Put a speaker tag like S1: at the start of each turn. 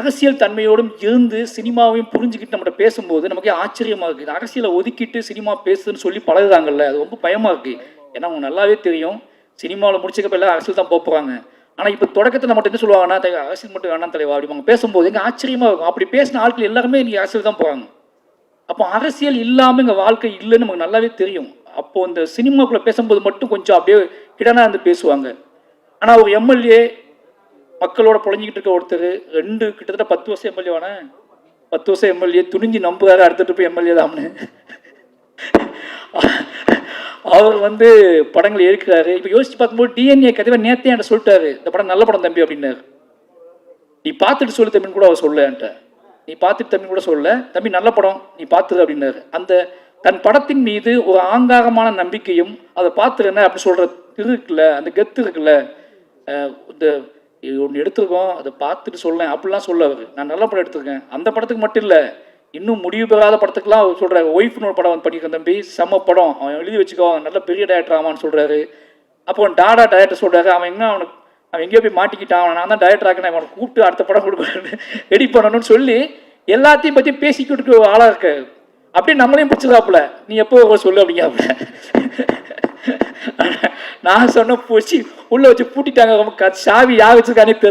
S1: அரசியல் தன்மையோடும் இருந்து சினிமாவையும் புரிஞ்சுக்கிட்டு நம்மகிட்ட பேசும்போது நமக்கே ஆச்சரியமா இருக்குது அரசியலை ஒதுக்கிட்டு சினிமா பேசுன்னு சொல்லி பழகுறாங்கல்ல அது ரொம்ப பயமாக இருக்குது ஏன்னா அவங்க நல்லாவே தெரியும். சினிமாவில் முடிச்சக்கப்ப எல்லாம் அரசியல் தான் போகிறாங்க ஆனால் இப்போ தொடக்கத்தில் நம்மகிட்ட என்ன சொல்லுவாங்கன்னா "தலைவா, அரசியல் மட்டும் வேணாம் தலைவா அப்படிம்பாங்க பேசும்போது எங்கள் ஆச்சரியமாக இருக்கும். அப்படி பேசின ஆட்கள் எல்லாருமே நீ அரசியல் தான் போகிறாங்க அப்போ அரசியல் இல்லாமல் எங்கள் வாழ்க்கை இல்லைன்னு நமக்கு நல்லாவே தெரியும். அப்போது இந்த சினிமாக்குள்ளே பேசும்போது மட்டும் கொஞ்சம் அப்படியே கிடனா இருந்து பேசுவாங்க. ஆனால் ஒரு எம்எல்ஏ மக்களோட புழஞ்சிக்கிட்டு இருக்க ஒருத்தர் ரெண்டு கிட்டத்தட்ட பத்து வருஷம் எம்எல்ஏ வானே. பத்து வருஷம் எம்எல்ஏ துணிஞ்சு நம்புறாரு அடுத்த போய் எம்எல்ஏ தான்னு அவர் வந்து படங்கள் எடுக்கிறாரு இப்போ யோசிச்சு பார்க்கும்போது டிஎன்ஏ கதைவை நேத்தே என்கிட்ட சொல்லிட்டாரு. இந்த படம் நல்ல படம் தம்பி அப்படின்னாரு. நீ பார்த்துட்டு சொல்லு தம்பின்னு கூட அவர் சொல்ல என்கிட்ட. நீ பார்த்துட்டு தம்பி கூட சொல்ல தம்பி நல்ல படம் நீ பார்த்துரு அப்படின்னாரு. அந்த தன் படத்தின் மீது ஒரு ஆங்காரமான நம்பிக்கையும் அதை பார்த்துருன்னு அப்படி சொல்ற இது இருக்குல்ல அந்த கெத்து இருக்குல்ல இந்த ஒன்று எடுத்திருக்கோம் அதை பார்த்துட்டு சொல்லேன். அப்படிலாம் சொல்ல அவர். நான் நல்ல படம் எடுத்திருக்கேன். அந்த படத்துக்கு மட்டும் இல்லை இன்னும் முடிவு பெறாத படத்துக்குலாம் அவர் சொல்கிறார் ஒய்ஃப்னு ஒரு படம் வந்து பண்ணியிருக்கேன் தம்பி. செம்ம படம். அவன் எழுதி வச்சுக்கோ அவன் நல்ல பெரிய டேரக்டர் ஆமான்னு சொல்கிறாரு அப்போ டாடா டேரக்டர் சொல்கிறாரு அவன் என்ன அவனுக்கு அவன் எங்கேயோ போய் மாட்டிக்கிட்டான். அவன் நான் தான் டேரக்டர் ஆக்கினேன் அவனை கூப்பிட்டு அடுத்த படம் கொடுக்கணும்னு ரெடி பண்ணணும்னு சொல்லி எல்லாத்தையும் பற்றி பேசிக்கிட்டு ஆளாக இருக்காரு. அப்படியே நம்மளையும் பிடிச்சதாப்புல நீ எப்போ ஒரு சொல்லு அப்படிங்காப்புல நான் சொன்ன பூச்சி உள்ள வச்சு பூட்டிட்டாங்க. சாவி யாக வச்சிருக்கானே தெரியல.